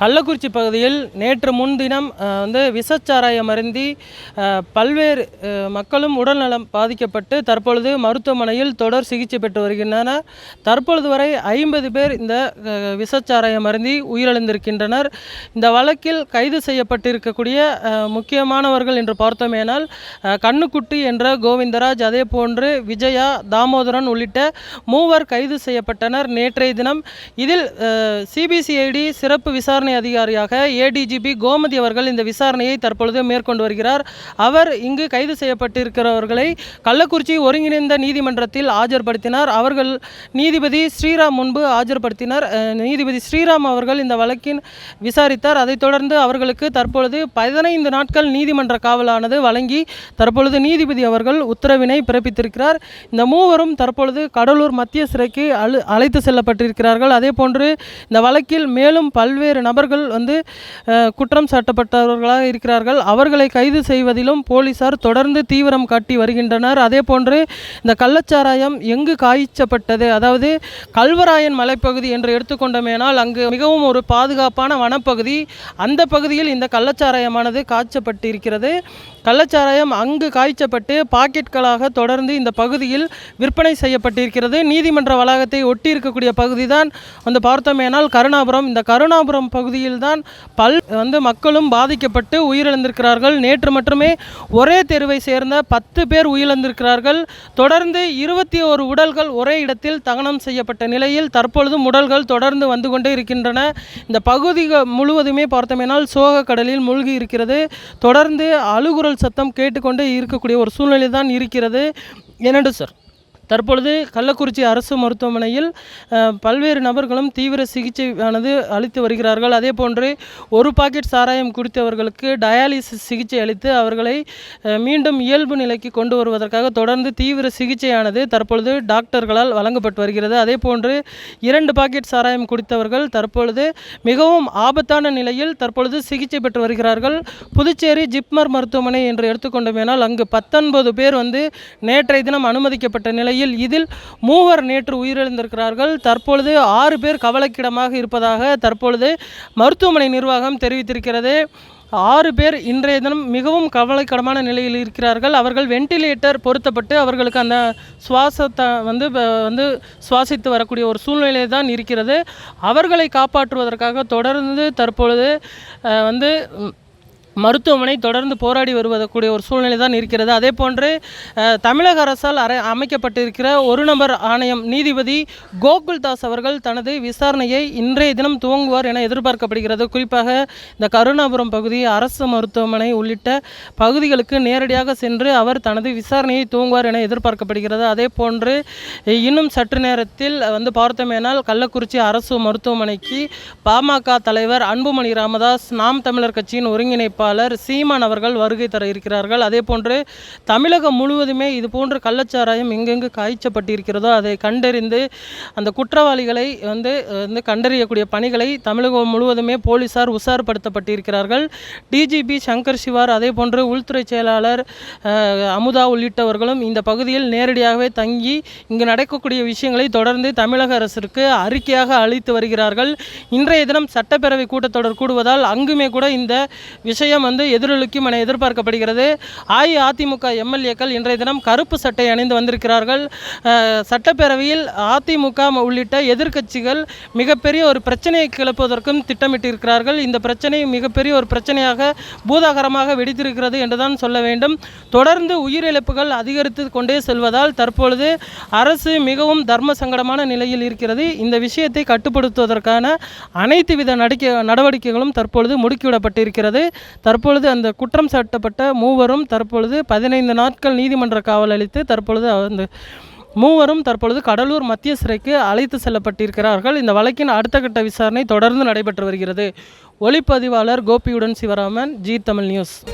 கள்ளக்குறிச்சி பகுதியில் நேற்று முன்தினம் வந்து விஷச்சாராயம் அருந்தி பல்வேறு மக்களும் உடல்நலம் பாதிக்கப்பட்டு தற்பொழுது மருத்துவமனையில் தொடர் சிகிச்சை பெற்று வருகின்றனர். தற்பொழுது வரை ஐம்பது பேர் இந்த விசச்சாராயம் அருந்தி உயிரிழந்திருக்கின்றனர். இந்த வழக்கில் கைது செய்யப்பட்டிருக்கக்கூடிய முக்கியமானவர்கள் என்று பார்த்தோமேனால் கண்ணுக்குட்டி என்ற கோவிந்தராஜ் அதே போன்று விஜயா தாமோதரன் உள்ளிட்ட மூவர் கைது செய்யப்பட்டனர் நேற்றைய தினம். இதில் சிபிசிஐடி சிறப்பு விசாரணை அதிகாரியாக ஏடிஜிபி கோமதி அவர்கள் இந்த விசாரணையை தற்பொழுது மேற்கொண்டு வருகிறார். அவர் இங்கு கைது செய்யப்பட்டிருக்கிறவர்களை கள்ளக்குறிச்சி ஒருங்கிணைந்த நீதிமன்றத்தில் ஆஜர்படுத்தினார். அவர்கள் நீதிபதி ஸ்ரீராம் முன்பு ஆஜர்படுத்தினார். நீதிபதி ஸ்ரீராம் அவர்கள் இந்த வழக்கின் விசாரித்தார். அதைத் தொடர்ந்து அவர்களுக்கு தற்பொழுது பதினைந்து நாட்கள் நீதிமன்ற காவலானது வழங்கி தற்பொழுது நீதிபதி அவர்கள் உத்தரவினை பிறப்பித்திருக்கிறார். இந்த மூவரும் தற்பொழுது கடலூர் மத்திய சிறைக்கு அழு அழைத்து செல்லப்பட்டிருக்கிறார்கள். அதே போன்று இந்த வழக்கில் மேலும் பல்வேறு நபர் நபர்கள் வந்து குற்றம் சாட்டப்பட்டவர்களாக இருக்கிறார்கள். அவர்களை கைது செய்வதிலும் போலீசார் தொடர்ந்து தீவிரம் காட்டி வருகின்றனர். அதே போன்று இந்த கள்ளச்சாராயம் எங்கு காய்ச்சப்பட்டது? அதாவது கல்வராயன் மலைப்பகுதி என்று எடுத்துக்கொண்டோமேனால் அங்கு மிகவும் ஒரு பாதுகாப்பான வனப்பகுதி. அந்த பகுதியில் இந்த கள்ளச்சாராயமானது காய்ச்சப்பட்டிருக்கிறது. கள்ளச்சாராயம் அங்கு காய்ச்சப்பட்டு பாக்கெட்களாக தொடர்ந்து இந்த பகுதியில் விற்பனை செய்யப்பட்டிருக்கிறது. நீதிமன்ற வளாகத்தை ஒட்டி இருக்கக்கூடிய பகுதி தான் வந்து பார்த்தோமேனால் கருணாபுரம். இந்த கருணாபுரம் பகுதியில் தான் பல் வந்து மக்களும் பாதிக்கப்பட்டு உயிரிழந்திருக்கிறார்கள். நேற்று மட்டுமே ஒரே தெருவை சேர்ந்த பத்து பேர் உயிரிழந்திருக்கிறார்கள். தொடர்ந்து இருபத்தி ஒரு உடல்கள் ஒரே இடத்தில் தகனம் செய்யப்பட்ட நிலையில் தற்பொழுதும் உடல்கள் தொடர்ந்து வந்து கொண்டே இருக்கின்றன. இந்த பகுதி முழுவதுமே பார்த்தோமேனால் சோக கடலில் மூழ்கி இருக்கிறது. தொடர்ந்து அழுகுரல் சத்தம் கேட்டுக்கொண்டே இருக்கக்கூடிய ஒரு சூழ்நிலை தான் இருக்கிறது. என்னண்டு சார்? தற்பொழுது கள்ளக்குறிச்சி அரசு மருத்துவமனையில் பல்வேறு நபர்களும் தீவிர சிகிச்சையானது அளித்து வருகிறார்கள். அதே போன்று ஒரு பாக்கெட் சாராயம் குடித்தவர்களுக்கு டயாலிசிஸ் சிகிச்சை அளித்து அவர்களை மீண்டும் இயல்பு நிலைக்கு கொண்டு வருவதற்காக தொடர்ந்து தீவிர சிகிச்சையானது தற்பொழுது டாக்டர்களால் வழங்கப்பட்டு வருகிறது. அதே போன்று இரண்டு பாக்கெட் சாராயம் குடித்தவர்கள் தற்பொழுது மிகவும் ஆபத்தான நிலையில் தற்பொழுது சிகிச்சை பெற்று வருகிறார்கள். புதுச்சேரி ஜிப்மர் மருத்துவமனை என்று எடுத்துக்கொண்டோமேனால் அங்கு பத்தொன்பது பேர் வந்து நேற்றைய தினம் அனுமதிக்கப்பட்ட நிலையில் இதில் மூவர் நேற்று உயிரிழந்திருக்கிறார்கள். தற்பொழுது ஆறு பேர் கவலைக்கிடமாக இருப்பதாக தற்பொழுது மருத்துவமனை நிர்வாகம் தெரிவித்திருக்கிறது. ஆறு பேர் இன்றைய தினம் மிகவும் கவலைக்கிடமான நிலையில் இருக்கிறார்கள். அவர்கள் வென்டிலேட்டர் பொருத்தப்பட்டு அவர்களுக்கு அந்த சுவாசத்தை வந்து வந்து சுவாசித்து வரக்கூடிய ஒரு சூழ்நிலை தான் இருக்கிறது. அவர்களை காப்பாற்றுவதற்காக தொடர்ந்து தற்பொழுது வந்து மருத்துவமனை தொடர்ந்து போராடி வருவதக்கூடிய ஒரு சூழ்நிலை தான் இருக்கிறது. அதே போன்று தமிழக அரசால் அரை அமைக்கப்பட்டிருக்கிற ஒரு நபர் ஆணையம் நீதிபதி கோகுல் தாஸ் அவர்கள் தனது விசாரணையை இன்றைய தினம் துவங்குவார் என எதிர்பார்க்கப்படுகிறது. குறிப்பாக இந்த கருணாபுரம் பகுதி அரசு மருத்துவமனை உள்ளிட்ட பகுதிகளுக்கு நேரடியாக சென்று அவர் தனது விசாரணையை துவங்குவார் என எதிர்பார்க்கப்படுகிறது. அதே போன்று இன்னும் சற்று நேரத்தில் வந்து பார்த்தோமேனால் கள்ளக்குறிச்சி அரசு மருத்துவமனைக்கு பாமக தலைவர் அன்புமணி ராமதாஸ் நாம் தமிழர் கட்சியின் ஒருங்கிணைப்பாளர் சீமான் அவர்கள் வருகை தர இருக்கிறார்கள். அதே போன்று தமிழகம் முழுவதுமே இது போன்ற கள்ளச்சாராயம் எங்கெங்கு காய்ச்சப்பட்டிருக்கிறதோ அதை கண்டறிந்து அந்த குற்றவாளிகளை வந்து வந்து கண்டறியக்கூடிய பணிகளை தமிழகம் முழுவதுமே போலீசார் உஷார்படுத்தப்பட்டிருக்கிறார்கள். டிஜிபி சங்கர் சிவார் அதே போன்று உள்துறை செயலாளர் அமுதா உள்ளிட்டவர்களும் இந்த பகுதியில் நேரடியாகவே தங்கி இங்கு நடக்கக்கூடிய விஷயங்களை தொடர்ந்து தமிழக அரசிற்கு அறிக்கையாக அளித்து வருகிறார்கள். இன்றைய தினம் சட்டப்பேரவை கூட்டத்தொடர் கூடுவதால் அங்குமே கூட இந்த விஷயம் வந்து எதிரொலிக்கும் என எதிர்பார்க்கப்படுகிறது. அஇஅதிமுக எம்எல்ஏக்கள் இன்றைய தினம் கருப்பு சட்டை அணிந்து வந்திருக்கிறார்கள். சட்டப்பேரவையில் அதிமுக உள்ளிட்ட எதிர்க்கட்சிகள் மிகப்பெரிய ஒரு பிரச்சனையை கிளப்புவதற்கும் திட்டமிட்டிருக்கிறார்கள். இந்த பிரச்சனை மிகப்பெரிய ஒரு பிரச்சனையாக பூதாகரமாக வெடித்திருக்கிறது என்றுதான் சொல்ல வேண்டும். தொடர்ந்து உயிரிழப்புகள் அதிகரித்து கொண்டே செல்வதால் தற்பொழுது அரசு மிகவும் தர்ம சங்கடமான நிலையில் இருக்கிறது. இந்த விஷயத்தை கட்டுப்படுத்துவதற்கான அனைத்து வித நடிக்க நடவடிக்கைகளும் தற்பொழுது முடுக்கிவிடப்பட்டிருக்கிறது. தற்பொழுது அந்த குற்றம் சாட்டப்பட்ட மூவரும் தற்பொழுது பதினைந்து நாட்கள் நீதிமன்ற காவல் அளித்து தற்பொழுது அந்த மூவரும் தற்பொழுது கடலூர் மத்திய சிறைக்கு அழைத்து செல்லப்பட்டிருக்கிறார்கள். இந்த வழக்கின் அடுத்த கட்ட விசாரணை தொடர்ந்து நடைபெற்று வருகிறது. ஒளிப்பதிவாளர் கோபியுடன் சிவராமன் ஜி தமிழ் நியூஸ்.